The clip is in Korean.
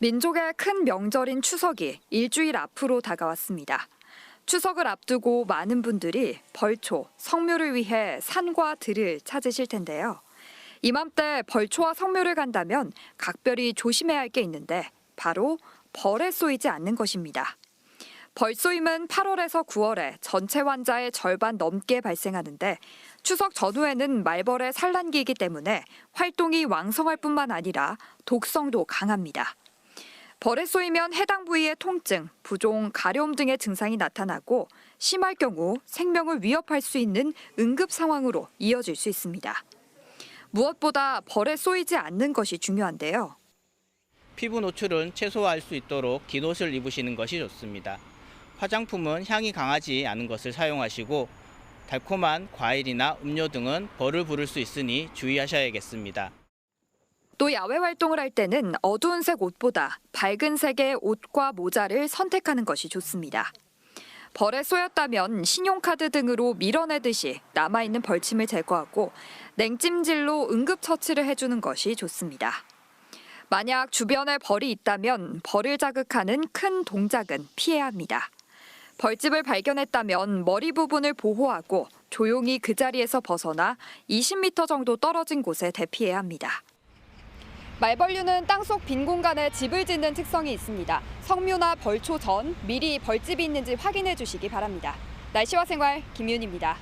민족의 큰 명절인 추석이 일주일 앞으로 다가왔습니다. 추석을 앞두고 많은 분들이 벌초, 성묘를 위해 산과 들을 찾으실 텐데요. 이맘때 벌초와 성묘를 간다면 각별히 조심해야 할 게 있는데 바로 벌에 쏘이지 않는 것입니다. 벌쏘임은 8월에서 9월에 전체 환자의 절반 넘게 발생하는데 추석 전후에는 말벌의 산란기이기 때문에 활동이 왕성할 뿐만 아니라 독성도 강합니다. 벌에 쏘이면 해당 부위의 통증, 부종, 가려움 등의 증상이 나타나고 심할 경우 생명을 위협할 수 있는 응급 상황으로 이어질 수 있습니다. 무엇보다 벌에 쏘이지 않는 것이 중요한데요. 피부 노출은 최소화할 수 있도록 긴 옷을 입으시는 것이 좋습니다. 화장품은 향이 강하지 않은 것을 사용하시고 달콤한 과일이나 음료 등은 벌을 부를 수 있으니 주의하셔야겠습니다. 또 야외 활동을 할 때는 어두운 색 옷보다 밝은 색의 옷과 모자를 선택하는 것이 좋습니다. 벌에 쏘였다면 신용카드 등으로 밀어내듯이 남아있는 벌침을 제거하고 냉찜질로 응급처치를 해주는 것이 좋습니다. 만약 주변에 벌이 있다면 벌을 자극하는 큰 동작은 피해야 합니다. 벌집을 발견했다면 머리 부분을 보호하고 조용히 그 자리에서 벗어나 20m 정도 떨어진 곳에 대피해야 합니다. 말벌류는 땅속 빈 공간에 집을 짓는 특성이 있습니다. 성묘나 벌초 전 미리 벌집이 있는지 확인해 주시기 바랍니다. 날씨와 생활 김윤입니다.